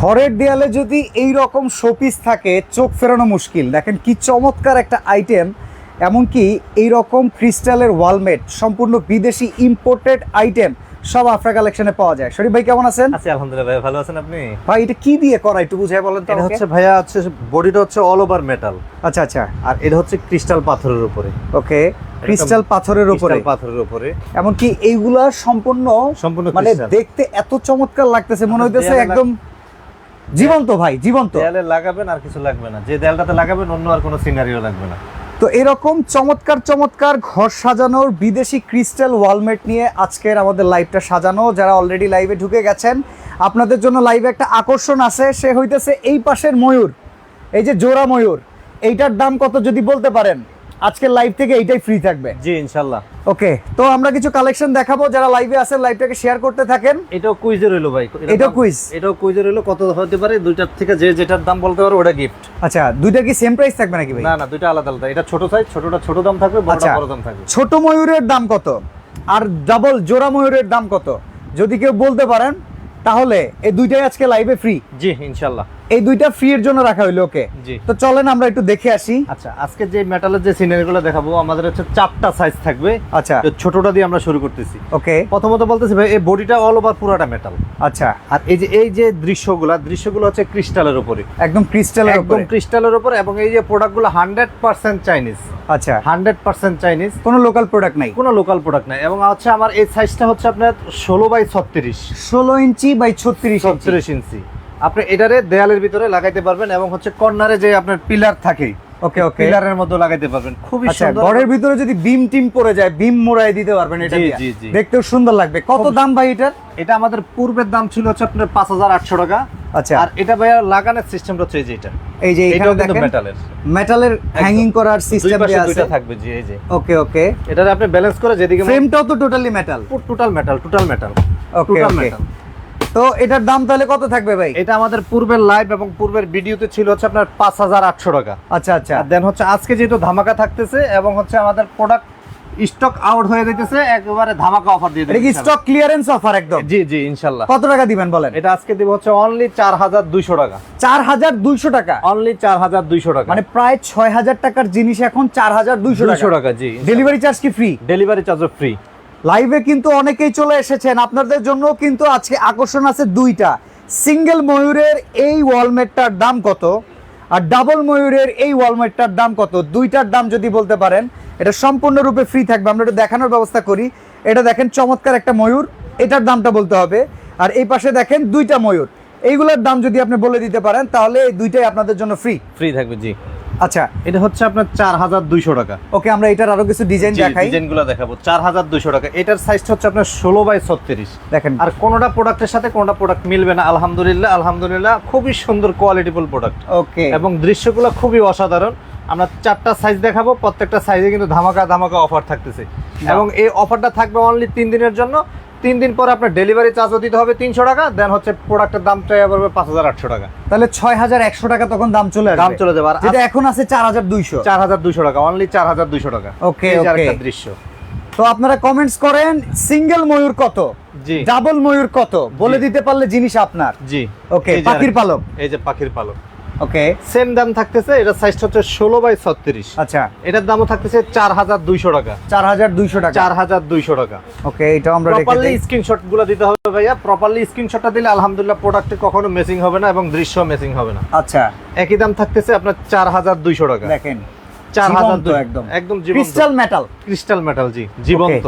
ঘরের দেয়ালে যদি এই রকম শোপিস থাকে চোখ ফেরানো মুশকিল। দেখেন কি চমৎকার একটা আইটেম এমনকি এই রকম ক্রিস্টালের ওয়ালমেট সম্পূর্ণ বিদেশি ইম্পোর্টেড আইটেম সব আফ্রা কালেকশনে পাওয়া যায়। শরীফ ভাই কেমন আছেন? আছি আলহামদুলিল্লাহ ভাই ভালো আছেন আপনি? ভাই এটা কি দিয়ে করা একটু বুঝাই বলেন তো এটা হচ্ছে ভাইয়া হচ্ছে বডিটা হচ্ছে অল ওভার মেটাল আচ্ছা আচ্ছা। আর এটা হচ্ছে ক্রিস্টাল পাথরের উপরে। ওকে ক্রিস্টাল পাথরের উপরে। পাথরের উপরে। এমনকি এইগুলা সম্পূর্ণ সম্পূর্ণ মানে দেখতে এত চমৎকার লাগতেছে মনে হইতেছে একদম জীবন্ত ভাই জীবন্ত। দেয়ালে লাগাবেন আর কিছু লাগবে না। যে দেয়ালটাতে লাগাবেন অন্য আর কোনো সিনারিও লাগবে না। তো এরকম চমৎকার চমৎকার ঘর সাজানোর বিদেশি ক্রিস্টাল ওয়ালমেট নিয়ে আজকের আমাদের লাইভটা সাজানো। যারা অলরেডি লাইভে ঢুকে গেছেন আপনাদের জন্য লাইভে একটা আকর্ষণ আছে। সে হইতেছে এই পাশের ময়ূর। এই যে জোড়া ময়ূর এইটার দাম কত যদি বলতে পারেন? আজকের লাইভ থেকে এইটাই ফ্রি থাকবে। জি ইনশাল্লাহ। ওকে তো আমরা কিছু কালেকশন দেখাবো যারা লাইভে আছেন লাইভটাকে শেয়ার করতে থাকেন। এটাও কুইজে রইল ভাই এটাও কুইজ এটাও কুইজে রইল কত হতে পারে দুইটার থেকে যে যেটার দাম বলতে পারো ওটা গিফট আচ্ছা দুইটা কি সেম প্রাইস থাকবে নাকি ভাই? না না দুইটা আলাদা আলাদা। এটা ছোট সাইজ ছোটটা ছোট দাম থাকবে বড়টা আচ্ছা। বড় দাম থাকবে। ছোট ময়ূরের দাম কত? আর ডাবল জোড়া ময়ূরের দাম কত? যদি কেউ বলতে পারেন তাহলে এই দুইটাই আজকে লাইভে ফ্রি জি ইনশাল্লাহ। এই দুইটা ফ্রি এর জন্য রাখা হইল ওকে তো চলেন আমরা একটু দেখে আসি। আচ্ছা আজকে যে মেটালের যে সিনারিগুলো দেখাবো আমাদের হচ্ছে চারটা সাইজ থাকবে। আচ্ছা। তো ছোটটা দিয়ে আমরা শুরু করতেছি। ওকে প্রথমত বলতেছি ভাই এই বডিটা অল ওভার পুরোটা মেটাল আচ্ছা। আর এই যে এই যে দৃশ্যগুলা দৃশ্যগুলো হচ্ছে ক্রিস্টালের উপরে। একদম ক্রিস্টালের একদম ক্রিস্টালের উপরে এবং এই যে প্রোডাক্টগুলো হান্ড্রেড পার্সেন্ট চাইনিজ আচ্ছা। হান্ড্রেড পার্সেন্ট চাইনিজ কোনো লোকাল প্রোডাক্ট নাই? কোনো লোকাল প্রোডাক্ট নাই। এবং হচ্ছে আমার এই সাইজটা হচ্ছে আপনার ষোলো বাই ছত্রিশ। ষোলো ইঞ্চি বাই ছত্রিশ ছত্রিশ ইঞ্চি। আপনি এটারে দেয়ালের ভিতরে লাগাইতে পারবেন এবং হচ্ছে কর্নারে যে আপনার পিলার থাকে ওকে ওকে। পিলারের মধ্যে লাগাইতে পারবেন। খুবই আচ্ছা সুন্দর। ঘরের ভিতরে যদি বিম টিম পড়ে যায় বিম মোড়াই দিতে পারবেন এটা জি, জি, জি। দেখতেও সুন্দর লাগবে। কত দাম ভাই এটার এটা আমাদের পূর্বের দাম ছিল হচ্ছে আপনার পাঁচ হাজার আটশো টাকা। আচ্ছা। আর এটা ভাইয়া লাগানোর সিস্টেমটা হচ্ছে এই যে এটা। এই যে এখানে দেখেন মেটালের মেটালের হ্যাঙ্গিং করার সিস্টেম দেয়া আছে। দুইটা থাকবে জি এই যে। ওকে ওকে। এটারে আপনি ব্যালেন্স করে যেদিকে ফ্রেমটাও তো totally metal total metal total metal okay okay. Metal তো এটার দাম তাহলে কত থাকবে ভাই? এটা আমাদের পূর্বের লাইভ এবং পূর্বের ভিডিওতে ছিল হচ্ছে আপনার পাঁচ হাজার আটশো টাকা। আচ্ছা আচ্ছা। দেন হচ্ছে আজকে যেহেতু ধামাকা থাকতেছে এবং হচ্ছে আমাদের প্রোডাক্ট স্টক আউট হয়ে যাইতেছে একেবারে ধামাকা অফার দিয়ে এটা কি দিচ্ছি স্টক ক্লিয়ারেন্স অফার একদম? জি জি ইনশাল্লাহ। কত টাকা দিবেন বলেন? এটা আজকে দিব হচ্ছে অনলি চার হাজার দুইশো টাকা। চার হাজার দুইশো টাকা? অনলি চার হাজার দুইশো টাকা। মানে প্রায় ছয় হাজার টাকার জিনিস এখন চার হাজার দুইশো দুইশো টাকা। টাকা জি ডেলিভারি চার্জ কি ফ্রি ডেলিভারি চার্জ ফ্রি লাইভে কিন্তু অনেকেই চলে এসেছেন। আপনাদের জন্য কিন্তু আজকে আকর্ষণ আছে দুইটা। সিঙ্গেল ময়ূরের এই ওয়ালমেটটার দাম কত? আর ডাবল ময়ূরের এই ওয়ালমেটটার দাম কত? দুইটার দাম যদি বলতে পারেন, এটা সম্পূর্ণরূপে ফ্রি থাকবে। আমরা এটা দেখানোর ব্যবস্থা করি। এটা দেখেন, চমৎকার একটা ময়ূর। এটার দামটা বলতে হবে। আর এই পাশে দেখেন দুইটা ময়ূর। এইগুলোর দাম যদি আপনি বলে দিতে পারেন, তাহলে এই দুইটাই আপনাদের জন্য ফ্রি ফ্রি থাকবে, জি। আচ্ছা এটা হচ্ছে আপনার চার হাজার দুইশো টাকা। ওকে আমরা এটার আরও কিছু ডিজাইন দেখাই। ডিজাইনগুলো দেখাবো। চার হাজার দুইশো টাকা। এটার সাইজটা হচ্ছে আপনার ষোলো বাই ছত্রিশ। দেখেন। আর কোনোটা প্রোডাক্টের সাথে কোনোটা প্রোডাক্ট মিলবে না। আলহামদুলিল্লাহ আলহামদুলিল্লাহ খুবই সুন্দর কোয়ালিটিফুল প্রোডাক্ট ওকে। এবং দৃশ্যগুলো খুবই অসাধারণ। আমরা চারটা সাইজ দেখাবো প্রত্যেকটা সাইজে কিন্তু ধামাকা ধামাকা অফার থাকতেছে। এবং এই অফারটা থাকবে অনলি তিন দিনের জন্য। তিন দিন পর আপনার ডেলিভারি চার্জও দিতে হবে তিনশো টাকা দেন হচ্ছে প্রোডাক্টের দাম চাই পড়বে পাঁচ হাজার আটশো টাকা। তাহলে ছয় হাজার একশো টাকা তখন দাম চলে দাম চলে যাবে। আর যেটা এখন আছে চার হাজার দুইশো। চার হাজার দুইশো টাকা অনলি চার হাজার দুইশো টাকা। ওকে. দৃশ্য। তো আপনারা কমেন্টস করেন সিঙ্গেল ময়ূর কত? জি। ডাবল ময়ূর কত? বলে দিতে পারলে জিনিস আপনার। জি। ওকে পাখির পালক। এই যে পাখির পালক। ওকে সেম দাম থাকতেছে এটা সাইজটা হচ্ছে ষোলো বাই ছত্রিশ। আচ্ছা। এটার দামও থাকতেছে চার হাজার দুইশো টাকা। চার হাজার দুইশো টাকা। চার হাজার দুইশো টাকা। ওকে এটাও আমরা প্রপারলি স্ক্রিনশটগুলো দিতে হবে ভাইয়া। প্রপারলি স্ক্রিনশটটা দিলে আলহামদুলিল্লাহ প্রোডাক্টে কখনো মেসিং হবে না এবং দৃশ্য মেসিং হবে না। আচ্ছা। একই দাম থাকতেছে আপনার চার হাজার দুইশো টাকা। দেখেন চার হাজার একদম। একদম ক্রিস্টাল মেটাল ক্রিস্টাল মেটাল জি জীবন্ত।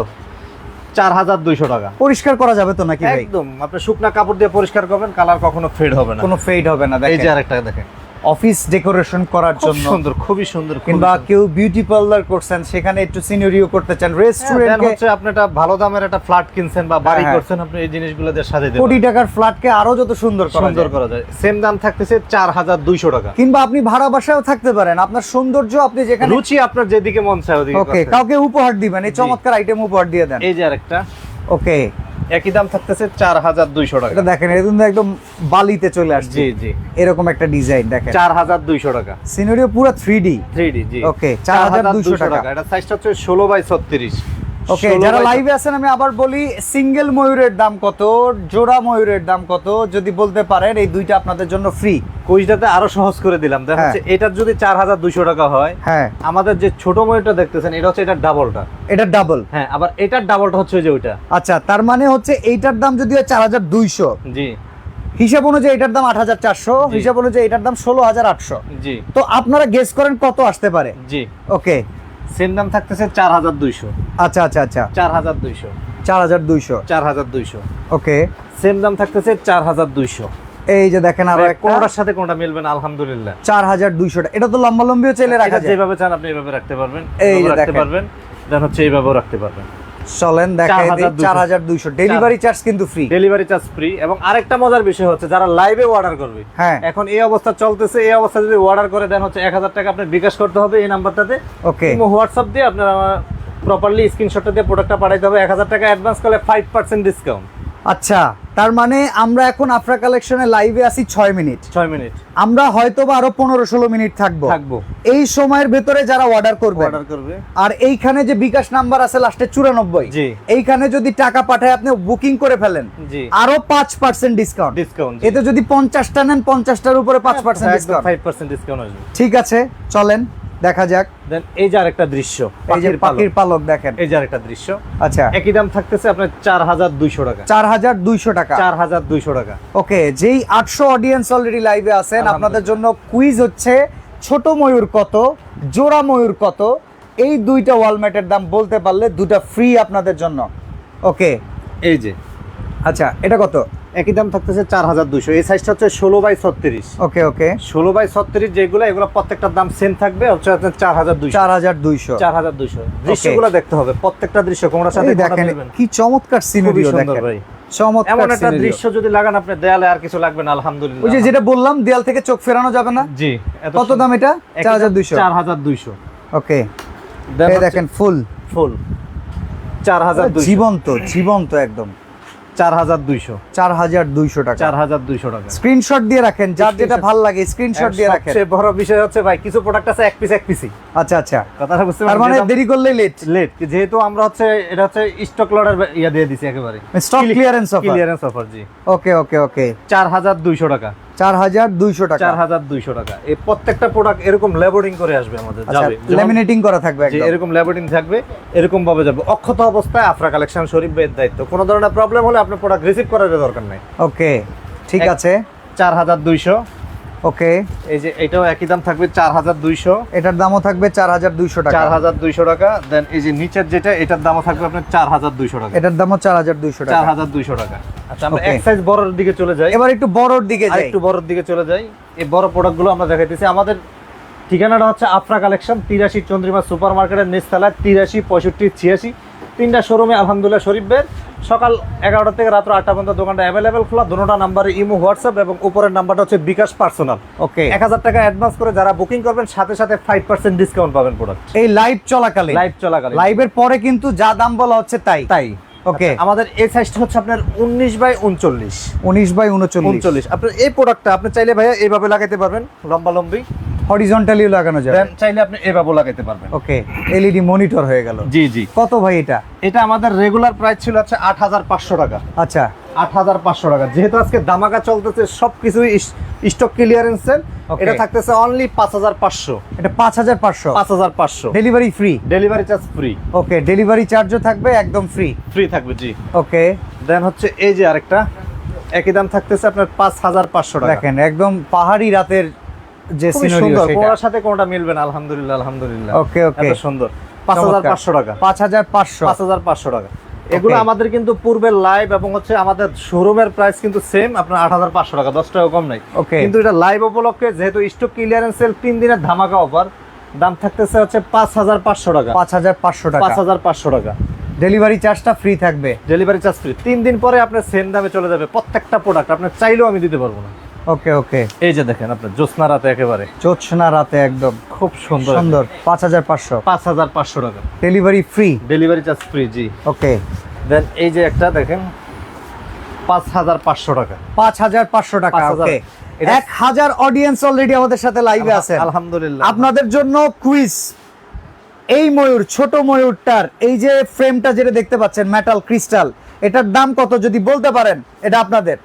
চার হাজার দুইশো টাকা। পরিষ্কার করা যাবে তো নাকি একদম। আপনি শুকনা কাপড় দিয়ে পরিষ্কার করবেন কালার কখনো ফেড হবে না। কোনো ফেড হবে না এই যে আরেকটা দেখেন। অফিস ডেকোরেশন করার জন্য। সুন্দর খুবই সুন্দর কিংবা কেউ বিউটি পার্লার করছেন সেখানে একটু সিনিয়রিও করতে চান রেস্টুরেন্ট then হচ্ছে আপনি একটা ভালো দামের একটা ফ্ল্যাট কিনছেন বা বাড়ি হ্যাঁ। করছেন আপনি এই জিনিসগুলো দিয়ে সাজাইতে কোটি। টাকার ফ্ল্যাটকে আরও যত সুন্দর করা সুন্দর করা যায়। সেম দাম থাকতেছে চার হাজার দুইশো টাকা। কিংবা আপনি ভাড়া বাসায়ও থাকতে পারেন আপনার সৌন্দর্য আপনি যেখানে রুচি আপনার যেদিকে মন চায় ওদিকে ওকে কাউকে উপহার দিবেন এই চমৎকার আইটেম উপহার দিয়ে দেন। এই যে আরেকটা। ওকে একই দাম থাকতেছে চার হাজার দুইশো টাকা। এটা দেখেন এরকম একদম বালিতে চলে আসছে। জি জি। এরকম একটা ডিজাইন দেখেন। চার হাজার দুইশো টাকা। সিনারিও পুরো থ্রি ডি থ্রি ডি জি। ওকে চার হাজার দুইশো টাকা। এটা সাইজটা হচ্ছে ষোলো বাই ছত্রিশ। ওকে যারা লাইভে আছেন আমি আবার বলি সিঙ্গেল ময়ূরের দাম কত জোড়া ময়ূরের দাম কত যদি বলতে পারেন এই দুইটা আপনাদের জন্য ফ্রি কুইজটাতে আরও সহজ করে দিলাম। দেখা হ্যাঁ। যাচ্ছে এটার যদি চার হাজার দুইশো টাকা হয় হ্যাঁ। আমাদের যে ছোট ময়ূরটা দেখতেছেন এটা হচ্ছে এটার ডাবলটা এটা ডাবল হ্যাঁ আবার এটার ডাবলটা হচ্ছে ওই যে ওইটা। আচ্ছা তার মানে হচ্ছে এইটার দাম যদি হয় চার হাজার দুইশো। জি। হিসাব অনুযায়ী এটার দাম আট হাজার চারশো। হিসাব অনুযায়ী এটার দাম ষোলো হাজার আটশো। জি। তো আপনারা গেস করেন কত আসতে পারে। জি। ওকে সেম দাম থাকতেছে চার হাজার দুইশো। আচ্ছা আচ্ছা আচ্ছা। চার হাজার দুইশো। চার হাজার দুইশো। চার হাজার দুইশো। ওকে। সেম দাম থাকতেছে চার হাজার দুইশো। এই যে দেখেন আরও একটা। কোনটার সাথে কোনটা মিলবে না আলহামদুলিল্লাহ। চার হাজার দুইশো এটা তো লম্বা লম্বিও চাইলে রাখা যায়। যেভাবে চান আপনি এইভাবে রাখতে পারবেন এই রাখতে পারবেন দেন হচ্ছে এইভাবেও রাখতে পারবেন। চলেন দেখাই দিই 4,200 চার হাজার দুইশো। ডেলিভারি চার্জ কিন্তু ফ্রি ডেলিভারি চার্জ ফ্রি এবং আরেকটা মজার বিষয় হচ্ছে যারা লাইভে অর্ডার করবে হ্যাঁ। এখন এই অবস্থা চলতেছে এই অবস্থা যদি অর্ডার করে দেন হচ্ছে এক হাজার টাকা আপনি বিকাশ করতে হবে এই নাম্বারটাতে ওকে হোয়াটসঅ্যাপ দিয়ে আপনার প্রপারলি স্ক্রিনশটটা দিয়ে প্রোডাক্টটা পাঠাইতে হবে। এক হাজার টাকা অ্যাডভান্স করলে ফাইভ পার্সেন্ট ডিসকাউন্ট আচ্ছা। তার মানে আমরা এখন আফরা কালেকশনে লাইভে আছি ছয় মিনিট ছয় মিনিট আমরা হয়তো বা আরও পনেরো ষোলো মিনিট থাকব। থাকব। এই সময়ের ভেতরে যারা অর্ডার করবে অর্ডার করবে। আর এইখানে যে বিকাশ নাম্বার আছে লাস্টে চুরানব্বই এইখানে যদি টাকা পাঠায় আপনি বুকিং করে ফেলেন আরও পাঁচ পার্সেন্ট ডিসকাউন্ট ডিসকাউন্ট এতে যদি পঞ্চাশটা নেন পঞ্চাশটার উপরে পাঁচ percent discount five percent discount ঠিক আছে চলেন। দেখা যাক। দেন এই যে আরেকটা দৃশ্য এই যে পাখির পালক। দেখেন। এই যে আরেকটা দৃশ্য। আচ্ছা। একই দাম থাকতেছে আপনার চার হাজার দুইশো টাকা। চার হাজার দুইশো টাকা। চার হাজার দুইশো টাকা। ওকে যেই আটশো অডিয়েন্স অলরেডি লাইভে আছেন আপনাদের জন্য কুইজ হচ্ছে ছোট ময়ূর কত জোড়া ময়ূর কত? এই দুইটা ওয়ালমেটের দাম বলতে পারলে দুটা ফ্রি আপনাদের জন্য। ওকে। এই যে। আচ্ছা এটা কত? একই দাম থাকতেছে চার হাজার দুইশো। এই সাইজটা হচ্ছে ষোলো বাই ছত্রিশ। ওকে ওকে। ষোলো বাই ছত্রিশ যেগুলো এগুলো প্রত্যেকটার দাম সেম থাকবে হচ্ছে চার হাজার চার হাজার দুইশো। চার হাজার দুইশো। দৃশ্যগুলো দেখতে হবে প্রত্যেকটা দৃশ্য কোনটার সাথে দেখেন কি চমৎকার সিনারিও দেখেন। ভাই। চমৎকার এমন একটা দৃশ্য যদি লাগান আপনি দেয়ালে আর কিছু লাগবে না আলহামদুলিল্লাহ। ওই যে যেটা বললাম দেয়াল থেকে চোখ ফেরানো যাবে না? জি কত দাম এটা? চার হাজার দুইশো। চার হাজার দুইশো। ওকে। দেখেন ফুল ফুল চার হাজার জীবন্ত জীবন্ত একদম। চার হাজার দুইশো। চার হাজার দুইশো টাকা। চার হাজার দুইশো টাকা। স্ক্রিনশট দিয়ে রাখেন যার যেটা ভালো লাগে স্ক্রিনশট দিয়ে রাখেন। সবচেয়ে বড় বিষয় হচ্ছে ভাই কিছু প্রোডাক্ট আছে এক পিস এক পিসই আচ্ছা আচ্ছা। কথাটা বুঝতে তার মানে দেরি করলেই লেট লেট যেহেতু আমরা হচ্ছে এটা হচ্ছে স্টক লটের ইয়া দিয়ে দিছি একেবারে। Stock clearance offer clearance offer জি। ওকে ওকে ওকে চার হাজার দুইশো টাকা। চার হাজার দুইশো টাকা। চার হাজার দুইশো টাকা। এই প্রত্যেকটা প্রোডাক্ট এরকম লেবোর্ডিং করে আসবে আমাদের আচ্ছা যাবে। যখন- করা থাকবে এরকম লেবোর্ডিং থাকবে এরকম ভাবে যাবে। অক্ষত অবস্থায় আফরা কালেকশন শরীফ ভাইয়ের দায়িত্ব। কোনো ধরনের প্রবলেম হলে আপনি প্রোডাক্ট রিসিভ করার দরকার নাই। ওকে ঠিক আছে। চার হাজার দুইশো। ওকে। এই যে এটাও একই দাম থাকবে চার হাজার দুইশো। এটার দামও থাকবে চার হাজার দুইশো টাকা। চার হাজার দুইশো টাকা। দেন এই যে নিচের যেটা এটার দামও থাকবে আপনার চার হাজার দুইশো টাকা। এটার দামও চার হাজার দুইশো চার হাজার দুইশো টাকা। আচ্ছা আমরা এক সাইজ বড়র দিকে চলে যাই। এবার একটু বড়র দিকে যাই। একটু বড়র দিকে চলে যাই। এই বড় প্রোডাক্টগুলো আমরা দেখাইতেছি। আমাদের ঠিকানাটা হচ্ছে আফরা কালেকশন তিরাশি চন্দ্রিমা সুপার মার্কেটের নিচতলায় তিরাশি পঁয়ষট্টি ছিয়াশি। তিনটা শোরুমে আলহামদুলিল্লাহ শরীফ বের। সকাল এগারোটা থেকে রাত্র আটটা পর্যন্ত দোকানটা অ্যাভেলেবেল খোলা। দুটোটা নাম্বারে ইমো হোয়াটসঅ্যাপ এবং উপরের নাম্বারটা হচ্ছে বিকাশ পার্সোনাল। ওকে এক হাজার টাকা অ্যাডভান্স করে যারা বুকিং করবেন সাথে সাথে ফাইভ পার্সেন্ট ডিসকাউন্ট পাবেন প্রোডাক্ট এই লাইভ চলাকালে লাইভ চলাকালে লাইভের পরে কিন্তু যা দাম বলা হচ্ছে তাই। তাই। ওকে। আচ্ছা, আমাদের এই সাইজটা হচ্ছে আপনার উনিশ বাই উনচল্লিশ। উনিশ বাই উনচল্লিশ। উনচল্লিশ। আপনার এই প্রোডাক্টটা আপনি চাইলে ভাইয়া এইভাবে লাগাইতে পারবেন লম্বা লম্বি। হরিজন্টালিও লাগানো যাবে। চাইলে আপনি এভাবে লাগাইতে পারবেন। ওকে এলইডি মনিটর হয়ে গেল। জি জি। কত ভাই এটা? এটা আমাদের রেগুলার প্রাইস ছিল হচ্ছে আট হাজার পাঁচশো টাকা। আচ্ছা। আট হাজার পাঁচশো টাকা। যেহেতু আজকে দামাকা চলতেছে সবকিছুই স্টক ক্লিয়ারেন্স এটা থাকতেছে অনলি পাঁচ হাজার পাঁচশো। এটা পাঁচ হাজার পাঁচশো? পাঁচ হাজার পাঁচশো। Delivery free delivery charge free okay delivery চার্জও থাকবে একদম ফ্রি ফ্রি থাকবে জি। ওকে দেন হচ্ছে এই যে আরেকটা একই দাম থাকতেছে আপনার পাঁচ হাজার পাঁচশো টাকা। দেখেন একদম পাহাড়ি রাতের যে সুন্দর সেটা। সাথে কোনটা মিলবে না আলহামদুলিল্লাহ আলহামদুলিল্লাহ। ওকে ওকে সুন্দর। পাঁচ হাজার পাঁচশো টাকা। পাঁচ হাজার পাঁচশো। পাঁচ হাজার পাঁচশো টাকা। এগুলো আমাদের কিন্তু পূর্বের লাইভ এবং হচ্ছে আমাদের শোরুমের প্রাইস কিন্তু সেম আপনার আট হাজার পাঁচশো টাকা দশ টাকা কম নাই। কিন্তু এটা লাইভ উপলক্ষে যেহেতু স্টক ক্লিয়ারেন্স সেল তিন দিনের ধামাকা অফার দাম থাকতেছে হচ্ছে পাঁচ হাজার পাঁচশো টাকা। পাঁচ হাজার পাঁচশো টাকা। পাঁচ হাজার পাঁচশো টাকা। ডেলিভারি চার্জটা ফ্রি থাকবে। ডেলিভারি চার্জ ফ্রি তিন দিন পরে আপনার সেম দামে চলে যাবে। প্রত্যেকটা প্রোডাক্ট আপনার চাইলেও আমি দিতে পারব না। ওকে ওকে। এই যে দেখেন আপনার জ্যোৎস্না রাতে একেবারে। জোৎস্না রাতে একদম খুব সুন্দর। সুন্দর। পাঁচ হাজার পাঁচশো। পাঁচ হাজার পাঁচশো টাকা। Delivery free delivery charge free জি। ওকে। দেন এই যে একটা দেখেন পাঁচ হাজার পাঁচশো টাকা। পাঁচ হাজার পাঁচশো টাকা 5,000 ওকে। এক হাজার অডিয়েন্স অলরেডি আমাদের সাথে লাইভে আছেন। আলহামদুলিল্লাহ। আপনাদের জন্য কুইজ এই ময়ূর ছোট ময়ূরটার এই যে ফ্রেমটা যেটা দেখতে পাচ্ছেন মেটাল ক্রিস্টাল এটার দাম কত যদি বলতে পারেন এটা আপনাদের।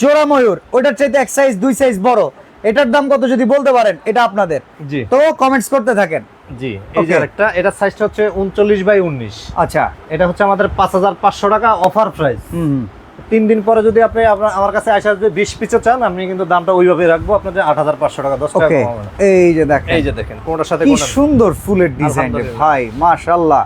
জোড়া ময়ূর ওটার চাইতে এক সাইজ দুই সাইজ বড়। এটার দাম কত যদি বলতে পারেন এটা আপনাদের। জি। তো কমেন্টস করতে থাকেন। জি এই যে. আরেকটা এটার সাইজটা হচ্ছে উনচল্লিশ বাই উনিশ। আচ্ছা। এটা হচ্ছে আমাদের পাঁচ হাজার পাঁচশো টাকা অফার প্রাইস হুম। তিন দিন পরে যদি আপনি আমার কাছে আসা যদি বিশ পিসে চান আমি কিন্তু দামটা ওইভাবে রাখব আপনাদের আট হাজার পাঁচশো টাকা দশ টাকা ওকে কমাবো এই যে দেখেন। এই যে দেখেন কোনটার সাথে কি সুন্দর ফুলের ডিজাইন। ভাই মাশাআল্লাহ।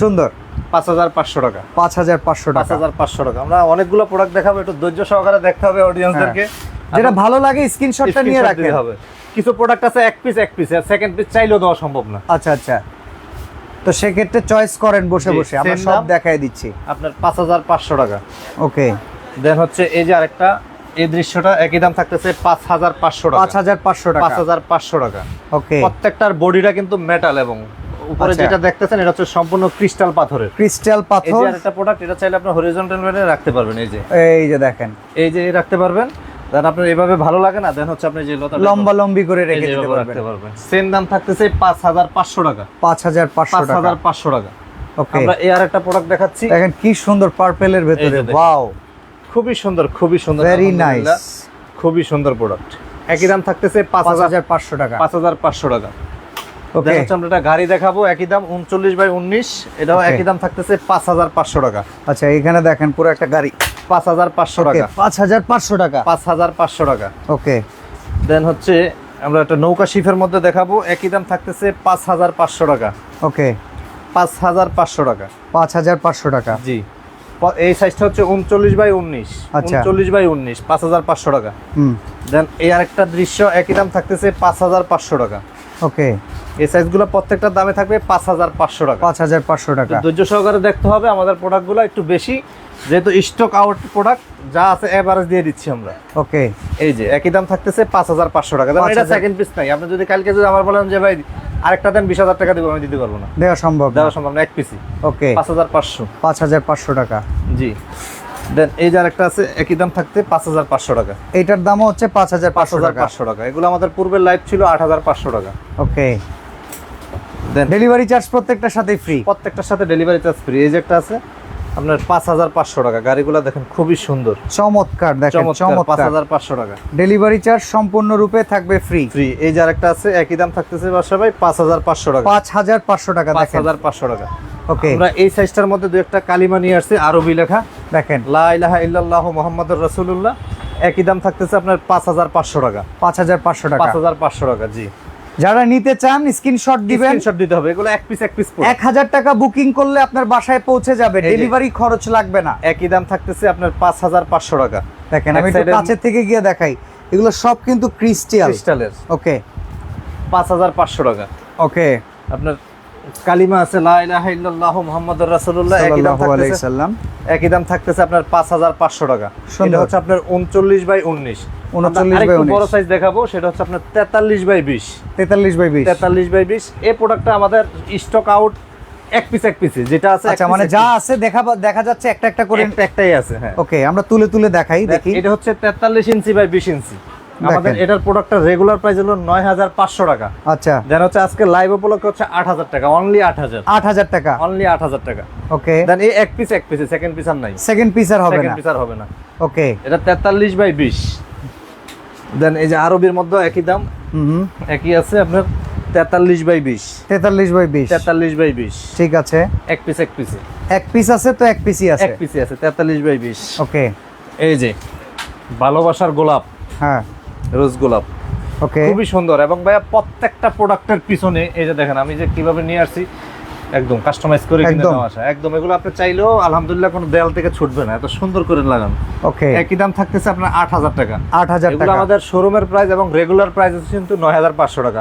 সুন্দর। পাঁচ হাজার পাঁচশো টাকা। পাঁচ হাজার পাঁচশো পাঁচ টাকা হাজার পাঁচশো টাকা। আমরা অনেকগুলো প্রোডাক্ট দেখাবো একটু ধৈর্য সহকারে দেখতে হবে অডিয়েন্সদেরকে হ্যাঁ। যেটা ভালো লাগে স্ক্রিনশটটা নিয়ে দিতে হবে। কিছু প্রোডাক্ট আছে এক পিস এক পিস সেকেন্ড পিস চাইলেও দেওয়া সম্ভব না। আচ্ছা আচ্ছা। তো সেক্ষেত্রে চয়েস করেন বসে বসে। আমরা সব দেখাই দিচ্ছি। আপনার পাঁচ হাজার পাঁচশো টাকা। ওকে। দেন হচ্ছে এই যে আরেকটা এই দৃশ্যটা একই দাম থাকতেছে পাঁচ হাজার পাঁচশো পাঁচ হাজার পাঁচশো পাঁচ হাজার পাঁচশো টাকা। ওকে। প্রত্যেকটার বডিটা কিন্তু মেটাল এবং উপরে আচ্ছা। যেটা দেখতেছেন এটা হচ্ছে সম্পূর্ণ ক্রিস্টাল পাথরের। ক্রিস্টাল এই পাথর। যে আরেকটা প্রোডাক্ট এটা চাইলে আপনি হরিজন্টাল মেনে রাখতে পারবেন এই যে। এই যে দেখেন। এই যে রাখতে পারবেন। দেন আপনার এভাবে ভালো লাগে না দেন হচ্ছে আপনি যে লতা লম্বা লম্বি করে রেখে দিতে পারবেন। সেম দাম থাকতেছে পাঁচ হাজার পাঁচশো টাকা। পাঁচ হাজার পাঁচশো পাঁচ টাকা হাজার পাঁচশো টাকা। ওকে আমরা এই আর একটা প্রোডাক্ট দেখাচ্ছি। দেখেন কি সুন্দর পার্পেলের ভেতরে। ওয়াও খুবই সুন্দর খুবই সুন্দর ভেরি। নাইস খুবই সুন্দর প্রোডাক্ট একই দাম থাকতেছে পাঁচ পাঁচ হাজার হাজার পাঁচশো টাকা। পাঁচ হাজার পাঁচশো টাকা। ওকে আমরা একটা গাড়ি দেখাবো একই দাম উনচল্লিশ বাই উনিশ। এটাও একই দাম থাকতেছে পাঁচ হাজার পাঁচশো টাকা। আচ্ছা এখানে দেখেন পুরো একটা গাড়ি। পাঁচ হাজার পাঁচশো টাকা। পাঁচ হাজার পাঁচশো টাকা। পাঁচ হাজার পাঁচশো টাকা। ওকে দেন হচ্ছে আমরা একটা নৌকা শিফের মধ্যে দেখাবো একই দাম থাকতেছে পাঁচ হাজার পাঁচশো টাকা। ওকে পাঁচ হাজার পাঁচশো টাকা। পাঁচ হাজার পাঁচশো টাকা। জি। এই সাইজটা হচ্ছে উনচল্লিশ বাই উনিশ। আচ্ছা। উনচল্লিশ বাই উনিশ পাঁচ হাজার পাঁচশো টাকা। হুম। দেন এই আরেকটা দৃশ্য একই দাম থাকতেছে পাঁচ হাজার পাঁচশো টাকা। ওকে এই সাইজগুলো প্রত্যেকটার দামে থাকবে পাঁচ হাজার পাঁচশো টাকা। পাঁচ হাজার পাঁচশো টাকা। ধৈর্য সহকারে দেখতে হবে আমাদের প্রোডাক্টগুলো একটু বেশি। যেহেতু স্টক আউট প্রোডাক্ট যা আছে এভারেজ দিয়ে দিচ্ছি আমরা। ওকে। এই যে একই দাম থাকতেছে পাঁচ হাজার পাঁচশো টাকা। এটা সেকেন্ড পিস নাই। আপনি যদি কালকে যদি আমার বলেন যে ভাই আরেকটা দেন বিশ হাজার টাকা দিব আমি দিতে পারব না। দেওয়া সম্ভব দেওয়া সম্ভব না এক পিসি ওকে। পাঁচ হাজার পাঁচশো। পাঁচ হাজার পাঁচশো টাকা। জি। দেন এই যে আরেকটা আছে একই দাম থাকতে পাঁচ হাজার পাঁচশো টাকা। এইটার দামও হচ্ছে পাঁচ হাজার পাঁচ হাজার পাঁচশো টাকা। এগুলো আমাদের পূর্বের লাইভ ছিল আট হাজার পাঁচশো টাকা। ওকে। দেন ডেলিভারি চার্জ প্রত্যেকটার সাথেই ফ্রি প্রত্যেকটার সাথে ডেলিভারি চার্জ ফ্রি এই যে একটা আছে আপনার পাঁচ হাজার পাঁচশো টাকা। গাড়িগুলো দেখেন খুবই সুন্দর। চমৎকার দেখেন চমৎকার পাঁচ হাজার পাঁচশো টাকা। ডেলিভারি চার্জ সম্পূর্ণরূপে থাকবে ফ্রি ফ্রি এই যে আরেকটা আছে একই দাম থাকতেছে বাসা ভাই পাঁচ হাজার পাঁচশো টাকা। পাঁচ হাজার পাঁচশো টাকা পাঁচ হাজার পাঁচশো টাকা। ওকে আমরা এই সাইজটার মধ্যে দু একটা কালিমা নিয়ে আসছি আরবি লেখা। দেখেন লা ইলাহা ইল্লাল্লাহ মুহাম্মাদুর রাসূলুল্লাহ। একই দাম থাকতেছে আপনার পাঁচ হাজার পাঁচশো টাকা। পাঁচ হাজার পাঁচশো টাকা। পাঁচ হাজার পাঁচশো টাকা জি। যারা নিতে চান স্ক্রিনশট দিবেন। স্ক্রিনশট দিতে হবে এগুলো এক পিস এক পিস এক হাজার টাকা বুকিং করলে আপনার বাসায় পৌঁছে যাবে ডেলিভারি খরচ লাগবে না। একই দাম থাকতেছে আপনার পাঁচ হাজার পাঁচশো টাকা। দেখেন আমি একটু থেকে গিয়ে দেখাই। এগুলো সব কিন্তু ক্রিস্টাল ক্রিস্টালের ওকে পাঁচ হাজার পাঁচশো টাকা। ওকে আপনার কালিমা আছে লা ইলাহা ইল্লাল্লাহ মুহাম্মাদুর রাসূলুল্লাহ একই দাম থাকতেছে একই দাম থাকতেছে আপনার পাঁচ হাজার পাঁচশো টাকা। এটা হচ্ছে আপনার উনচল্লিশ বাই উনিশ। 39 by 19 বড় সাইজ দেখাবো সেটা হচ্ছে আপনার তেতাল্লিশ বাই বিশ। তেতাল্লিশ বাই বিশ। তেতাল্লিশ বাই বিশ। এই প্রোডাক্টটা আমাদের স্টক আউট এক পিস এক পিসে যেটা আছে আচ্ছা মানে যা আছে দেখা দেখা যাচ্ছে একটা একটা করে একটা একটাই আছে হ্যাঁ। ওকে আমরা তুলে তুলে দেখাই দেখি। এটা হচ্ছে তেতাল্লিশ ইঞ্চি বাই বিশ ইঞ্চি। আমাদের এটার প্রোডাক্টের রেগুলার প্রাইস হলো নয় হাজার পাঁচশো টাকা। আচ্ছা। দেন হচ্ছে আজকে লাইভ উপলক্ষে হচ্ছে আট হাজার টাকা অনলি আট হাজার। আট হাজার টাকা। অনলি আট হাজার টাকা। ওকে দেন এই এক পিস এক পিসে সেকেন্ড পিস আর নাই। সেকেন্ড পিস আর হবে সেকেন্ড না। পিস আর হবে না। ওকে এটা তেতাল্লিশ বাই বিশ। দেন এই যে আরবির মধ্যে একই দাম। হুম একই আছে আপনার তেতাল্লিশ বাই বিশ। তেতাল্লিশ বাই বিশ। তেতাল্লিশ বাই বিশ। ঠিক আছে। এক পিস এক পিসে এক পিস আছে তো এক পিসই আছে। এক পিসে আছে তেতাল্লিশ বাই বিশ। ওকে এই যে ভালোবাসার গোলাপ। হ্যাঁ। রোজ গোলাপ। ওকে খুবই সুন্দর এবং ভাইয়া প্রত্যেকটা প্রোডাক্টের পিছনে এই যে দেখেন আমি যে কীভাবে নিয়ে আসছি একদম কাস্টমাইজ করে কিনে। নেওয়া আসা একদম এগুলো আপনি চাইলেও আলহামদুলিল্লাহ কোনো দেয়াল থেকে ছুটবে না এত সুন্দর করে লাগান। ওকে একই দাম থাকতেছে আপনার আট হাজার টাকা। আট হাজার টাকা। আমাদের শোরুমের প্রাইস এবং রেগুলার প্রাইস হচ্ছে কিন্তু নয় হাজার পাঁচশো টাকা।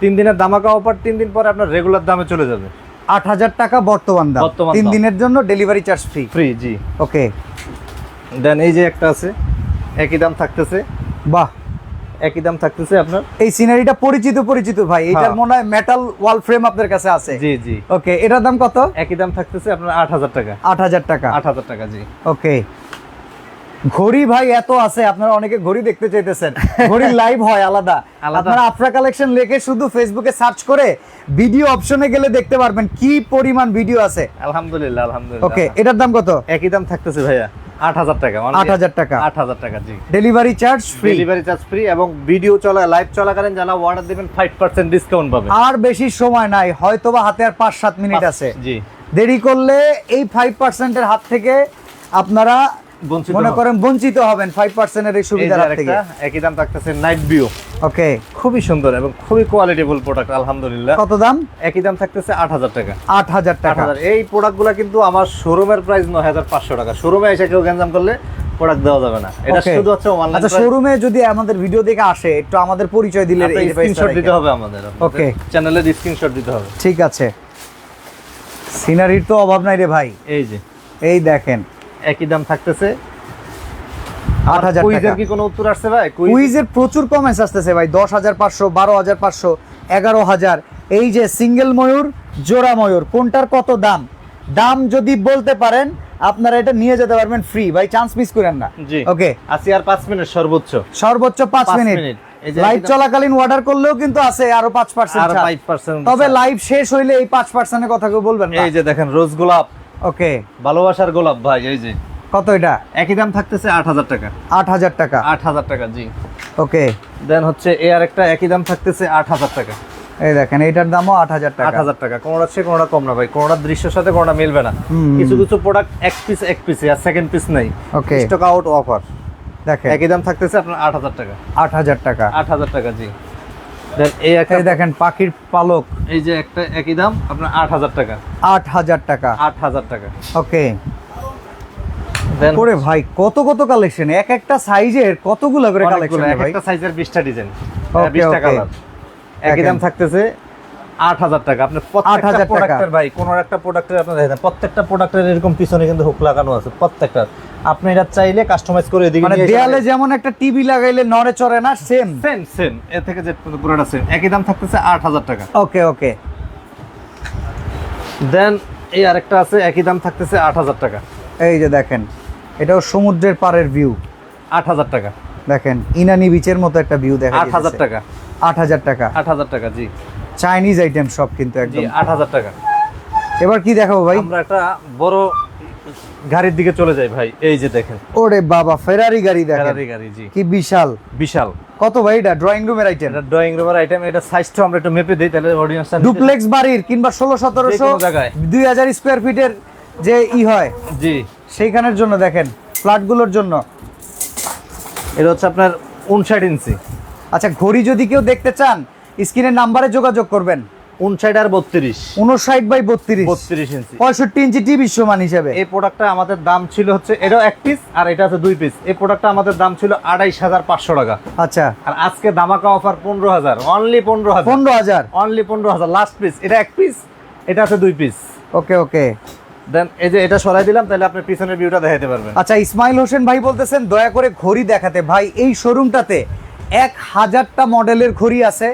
তিন দিনের দামাকা অফার তিন দিন পরে আপনার রেগুলার দামে চলে যাবে। আট হাজার টাকা বর্তমান দাম। বর্তমান তিন দিনের জন্য ডেলিভারি চার্জ ফ্রি ফ্রি জি। ওকে দেন এই যে একটা আছে একই দাম থাকতেছে। বাহ। একই দাম থাকতেছে আপনার? এই সিনারিটা পরিচিত পরিচিত ভাই। এটার হ্যাঁ। মনে হয় মেটাল ওয়াল ফ্রেম আপনার কাছে আছে। জি জি। ওকে এটার দাম কত? একই দাম থাকতেছে আপনার আট হাজার টাকা। আট হাজার টাকা। আট হাজার টাকা জি। ওকে ঘড়ি ভাই এত আছে আপনারা অনেকে ঘড়ি দেখতে চাইতেছেন। ঘড়ি লাইভ হয় আলাদা। আলাদা। আপনারা আফরা কালেকশন লিখে শুধু ফেসবুকে সার্চ করে ভিডিও অপশনে গেলে দেখতে পারবেন কি পরিমাণ ভিডিও আছে। আলহামদুলিল্লাহ আলহামদুলিল্লাহ। ওকে এটার দাম কত? একই দাম থাকতেছে ভাইয়া। আট হাজার টাকা আট হাজার টাকা। আট হাজার টাকা জি। Delivery charge free delivery charge free এবং ভিডিও চলা লাইভ চলাকালীন যারা অর্ডার দিবেন ফাইভ পার্সেন্ট ডিসকাউন্ট পাবেন। আর বেশি সময় নাই হয়তোবা হাতে আর পাঁচ সাত মিনিট আছে। জি। দেরি করলে এই ফাইভ পার্সেন্টের হাত থেকে আপনারা মনে করেন বঞ্চিত হবেন এই আরেকটা, থেকে। একই দাম থাকতেছে নাইট ভিউ ওকে। খুবই সুন্দর এবং খুবই কোয়ালিটিফুল প্রোডাক্ট আলহামদুলিল্লাহ। কত দাম? একই দাম থাকতেছে আট হাজার টাকা। আট হাজার টাকা। এই প্রোডাক্টগুলো কিন্তু আমার শোরুমের প্রাইস নয় হাজার পাঁচশো টাকা। শোরুমে এসে কেউ করলে প্রোডাক্ট দেওয়া যাবে না। এটা. শুধু হচ্ছে অনলাইন আচ্ছা শোরুমে যদি আমাদের ভিডিও দেখে আসে একটু আমাদের পরিচয় দিলে এই স্ক্রিনশট দিতে হবে আমাদের। Okay. চ্যানেলের স্ক্রিনশট দিতে হবে। ঠিক আছে। সিনারির তো অভাব নাই রে ভাই। এই যে। এই দেখেন। একই দাম থাকতেছে। আট হাজার কুইজের কি কোনো উত্তর আসছে ভাই? কুইজের প্রচুর কমেন্টস আসতেছে ভাই। দশ হাজার পাঁচশো বারো হাজার পাঁচশো এগারো হাজার। এই যে সিঙ্গেল ময়ূর জোড়া ময়ূর কোনটার কত দাম? দাম যদি বলতে পারেন আপনারা এটা নিয়ে যেতে পারবেন ফ্রি ভাই চান্স মিস করেন না। ওকে আর পাঁচ মিনিট সর্বোচ্চ। সর্বোচ্চ মিনিট। লাইভ চলাকালীন অর্ডার করলেও কিন্তু আছে আরও পাঁচ পার্সেন্ট আর তবে লাইভ শেষ হইলে এই পাঁচ পার্সেন্টের কথা কেউ বলবেন না। এই যে দেখেন রোজ গোলাপ। ওকে ভালোবাসার গোলাপ ভাই এই যে। কত এটা? একই দাম থাকতেছে আট হাজার টাকা। আট হাজার টাকা। আট হাজার টাকা জি। ওকে দেন হচ্ছে এ আর একটা একই দাম থাকতেছে আট হাজার টাকা। এই দেখেন এটার দামও আট হাজার আট টাকা হাজার টাকা। কোনোটা চেয়ে কোনোটা কম না ভাই। কোনোটা দৃশ্যের সাথে কোনোটা মিলবে না। কিছু কিছু প্রোডাক্ট এক পিস এক পিস আর সেকেন্ড পিস নেই। ওকে স্টক আউট অফার দেখেন। একই দাম থাকতেছে আপনার আট হাজার টাকা। আট হাজার টাকা। আট হাজার টাকা জি। এই এই দেখেন পাখির পালক। এই যে একটা একই দাম আপনার আট হাজার টাকা। আট হাজার টাকা। আট হাজার টাকা। ওকে। করে ভাই কত কত কালেকশন এক একটা সাইজের কতগুলো করে কালেকশন ভাই? একটা সাইজের বিশটা ডিজাইন Okay, বিশটা. কালার একই দাম থাকতেছে আট হাজার টাকা। আপনার 8,000 প্রত্যেকটা টাকা। প্রোডাক্টের ভাই কোন একটা প্রোডাক্টের আপনার দেখেন প্রত্যেকটা প্রোডাক্টের এরকম পিছনে কিন্তু হুক লাগানো আছে প্রত্যেকটা। আপনি এটা চাইলে কাস্টমাইজ করে এদিকে মানে দেয়ালে যেমন একটা টিভি লাগাইলে নড়ে চড়ে না সেম সেম সেম এ থেকে যে পুরোটা সেম একই দাম থাকতেছে আট হাজার টাকা। ওকে ওকে দেন এই আরেকটা আছে একই দাম থাকতেছে আট হাজার টাকা। এই যে দেখেন এটাও সমুদ্রের পাড়ের ভিউ আট হাজার টাকা। দেখেন ইনানি বিচের মতো একটা ভিউ দেখা আট হাজার টাকা। আট হাজার টাকা। আট হাজার টাকা জি। চাইনিজ আইটেম সব কিন্তু একদম। আট হাজার টাকা। এবার কি দেখাবো ভাই? আমরা একটা বড় গাড়ির দিকে চলে যাই ভাই এই যে দেখেন। ওরে বাবা ফেরারি গাড়ি দেখেন। ফেরারি গাড়ি জি। কি বিশাল। বিশাল। কত ভাই এটা? ড্রয়িং রুমের আইটেম এটা ড্রয়িং রুমের আইটেম এটা সাইজটা আমরা একটু মেপে দেই তাহলে অডিয়েন্সটা ডুপ্লেক্স বাড়ির কিংবা ষোলো সতেরোশো যেকোনো জায়গায়। দুই হাজার স্কোয়ার ফিটের যে ই হয় জি। সেইখানের জন্য দেখেন ফ্ল্যাটগুলোর জন্য। এটা হচ্ছে আপনার উনষাট ইঞ্চি। আচ্ছা ঘড়ি যদি কেউ দেখতে চান স্ক্রিনের নাম্বারে যোগাযোগ করবেন। উনষাট আর বত্রিশ। উনষাট বাই বত্রিশ। বত্রিশ ইঞ্চি। পঁয়ষট্টি ইঞ্চি টিভি সমান হিসেবে। এই প্রোডাক্টটা আমাদের দাম ছিল হচ্ছে এটাও এক পিস আর এটা হচ্ছে দুই পিস এই প্রোডাক্টটা আমাদের দাম ছিল আড়াইশ হাজার পাঁচশো টাকা। আচ্ছা। আর আজকে দামাকা অফার পনেরো হাজার অনলি পনেরো হাজার। পনেরো হাজার। অনলি পনেরো হাজার লাস্ট পিস এটা এক পিস এটা আছে দুই পিস ওকে ওকে। দেন এই যে এটা সরাই দিলাম তাহলে আপনি পিছনের ভিউটা দেখাতে পারবেন। আচ্ছা ইসমাইল হোসেন ভাই বলতেছেন দয়া করে ঘড়ি দেখাতে। ভাই এই শোরুমটাতে এক হাজারটা মডেলের ঘড়ি আছে।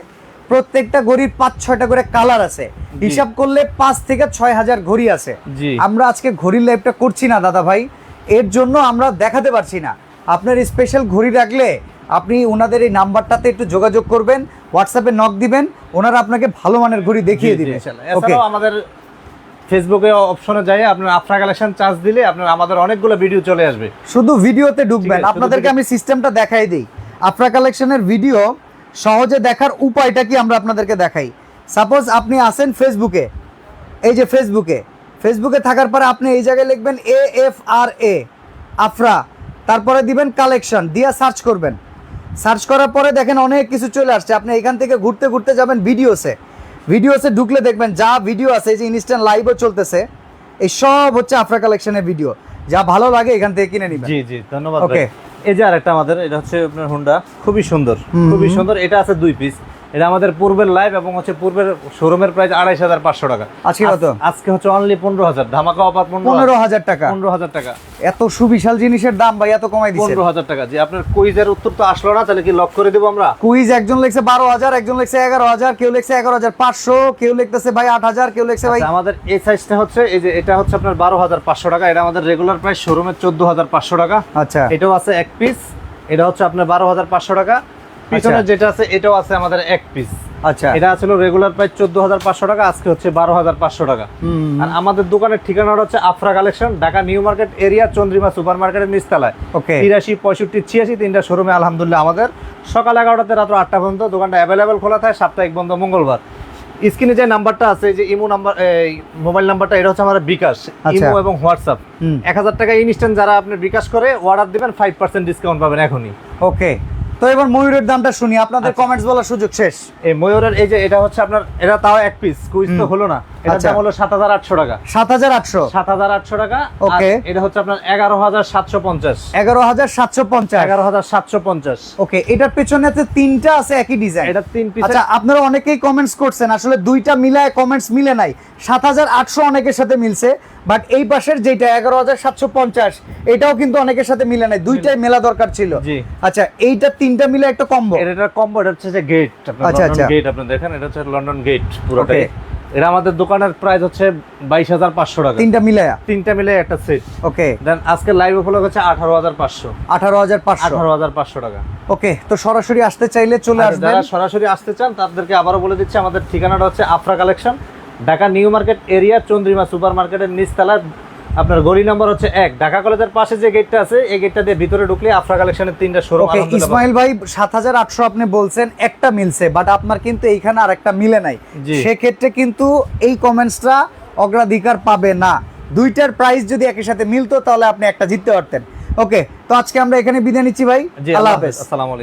প্রত্যেকটা ঘড়ির পাঁচ ছয়টা করে কালার আছে। হিসাব করলে পাঁচ থেকে ছয় হাজার ঘড়ি আছে। আমরা আজকে ঘড়ির লাইভটা করছি না দাদা ভাই। এর জন্য আমরা দেখাতে পারছি না। আপনার স্পেশাল ঘড়ি রাখলে আপনি ওনাদের এই নাম্বারটাতে একটু যোগাযোগ করবেন হোয়াটসঅ্যাপে নক দিবেন ওনারা আপনাকে ভালো মানের ঘড়ি দেখিয়ে জি, জি, দিবে ওকে আমাদের ফেসবুকে অপশনে যাই আপনার আফরা কালেকশন চার্জ দিলে আপনার আমাদের অনেকগুলো ভিডিও চলে আসবে। শুধু ভিডিওতে ঢুকবেন। আপনাদেরকে আমি সিস্টেমটা দেখাই দিই। আফরা কালেকশনের ভিডিও সহজে দেখার উপায়টা কি আমরা আপনাদেরকে দেখাই? সাপোজ আপনি আসেন ফেসবুকে এই যে ফেসবুকে ফেসবুকে থাকার পরে আপনি এই জায়গায় লিখবেন এ এফ আর এ আফরা তারপরে দিবেন কালেকশন দিয়া সার্চ করবেন। সার্চ করার পরে দেখেন অনেক কিছু চলে আসছে। আপনি এখান থেকে ঘুরতে ঘুরতে যাবেন ভিডিওসে ভিডিওসে ঢুকলে দেখবেন যা ভিডিও আছে এই যে ইনস্ট্যান্ট লাইভও চলতেছে এই সব হচ্ছে আফরা কালেকশনের ভিডিও যা ভালো লাগে এখান থেকে কিনে নিবেন। জি জি ধন্যবাদ Okay. এই যে আরেকটা আমাদের এটা হচ্ছে আপনার হুন্ডা খুবই সুন্দর খুবই সুন্দর। এটা আছে দুই পিস এটা আমাদের পূর্বের লাইভ এবং হচ্ছে পূর্বের শোরুমের প্রাইস আড়াইশ হাজার পাঁচশো টাকা। আজকে কত? আজকে হচ্ছে অনলি পনেরো হাজার ধামাকা অফার পনেরো হাজার। টাকা। পনেরো হাজার টাকা। এত সুবিশাল জিনিসের দাম ভাই এত কমাই দিচ্ছে পনেরো হাজার টাকা। যে আপনার কুইজের উত্তর তো আসলো না তাহলে কি লক করে দেবো আমরা? কুইজ একজন লিখছে বারো হাজার একজন লিখছে এগারো হাজার কেউ লিখছে এগারো হাজার পাঁচশো কেউ লিখতেছে ভাই আট হাজার কেউ লিখছে ভাই আচ্ছা, আমাদের এই সাইজটা হচ্ছে এই যে এটা হচ্ছে আপনার বারো হাজার পাঁচশো টাকা এটা আমাদের রেগুলার প্রাইস শোরুমের চোদ্দ হাজার পাঁচশো টাকা। আচ্ছা। এটাও আছে এক পিস এটা হচ্ছে আপনার বারো হাজার পাঁচশো টাকা। পিছনে আচ্ছা। যেটা আছে এটাও আছে আমাদের এক পিস আচ্ছা। এটা ছিল রেগুলার প্রাইস চোদ্দ হাজার পাঁচশো টাকা আজকে হচ্ছে বারো হাজার পাঁচশো টাকা। আর আমাদের দোকানের ঠিকানাটা হচ্ছে Afra collection Dhaka new market area Chandrima super মার্কেটের নিচতলায়। ওকে তিরাশি পঁয়ষট্টি ছিয়াশি তিনটা শোরুমে আলহামদুলিল্লাহ আমাদের। সকাল এগারোটাতে রাত্র আটটা পর্যন্ত দোকানটা অ্যাভেলেবেল খোলা থাকে সাপ্তাহিক বন্ধ মঙ্গলবার। স্ক্রিনে যে নাম্বারটা আছে যে ইমো নাম্বার মোবাইল নাম্বারটা এটা হচ্ছে আমাদের বিকাশ। আচ্ছা। ইমো এবং হোয়াটসঅ্যাপ। এক হাজার টাকা ইনস্ট্যান্ট যারা আপনি বিকাশ করে অর্ডার দিবেন ফাইভ পার্সেন্ট ডিসকাউন্ট পাবেন এখনই। ওকে তো এবার ময়ূরের দামটা শুনি আপনাদের আচ্ছা। কমেন্টস বলার সুযোগ শেষ। এই ময়ূরের এই যে এটা হচ্ছে আপনার এটা তাও এক পিস কুইজ তো হলো না। এটা আচ্ছা। দাম হলো সাত হাজার আটশো টাকা। সাত হাজার আটশো? সাত হাজার আটশো টাকা Okay. এটা হচ্ছে আপনার ওকে এটার পেছনে তিনটা আছে একই ডিজাইন এটা তিন পিস আচ্ছা আপনারা অনেকেই কমেন্টস করছেন আসলে দুইটা মিলায় কমেন্টস মিলে নাই। সাত হাজার আটশো অনেকের সাথে মিলছে বাট এই পাশের যেটা এগারো হাজার সাতশো পঞ্চাশ এটাও কিন্তু অনেকের সাথে মিলে নাই। দুইটাই মেলা দরকার ছিল। জি। আচ্ছা এইটা তিনটা মিলে একটা কম্বো এটা কম্বো এটা হচ্ছে যে গেট আচ্ছা, আচ্ছা। গেট আপনি দেখেন এটা হচ্ছে লন্ডন গেট পুরোটাই. এটা আমাদের দোকানের প্রাইস হচ্ছে বাইশ হাজার পাঁচশো টাকা। তিনটা মিলে তিনটা মিলে একটা সেট ওকে দেন আজকে লাইভ উপলক্ষে হচ্ছে আঠারো হাজার পাঁচশো। আঠারো হাজার পাঁচশো। আঠারো হাজার পাঁচশো টাকা। ওকে তো সরাসরি আসতে চাইলে চলে আসবে যারা সরাসরি আসতে চান তাদেরকে আবারও বলে দিচ্ছি আমাদের ঠিকানাটা হচ্ছে Afra collection Dhaka new market area Chandrima super মার্কেটের নিচতলার আপনার গলি নাম্বার হচ্ছে এক। ঢাকা কলেজের পাশে যে গেটটা আছে এই গেটটা দিয়ে ভিতরে ঢুকলে আফরা কালেকশনের তিনটা শোরুম ওকে ইসমাইল ভাই সাত হাজার আটশো আপনি বলছেন একটা মিলছে বাট আপনার কিন্তু এইখানে আর একটা মিলে নাই। সেক্ষেত্রে কিন্তু এই কমেন্টসটা অগ্রাধিকার পাবে না। দুইটার প্রাইস যদি একই সাথে মিলতো তাহলে আপনি একটা জিততে পারতেন। ওকে তো আজকে আমরা এখানে বিদায় নিচ্ছি ভাই। আল্লাহ হাফেজ। আসসালামু আলাইকুম।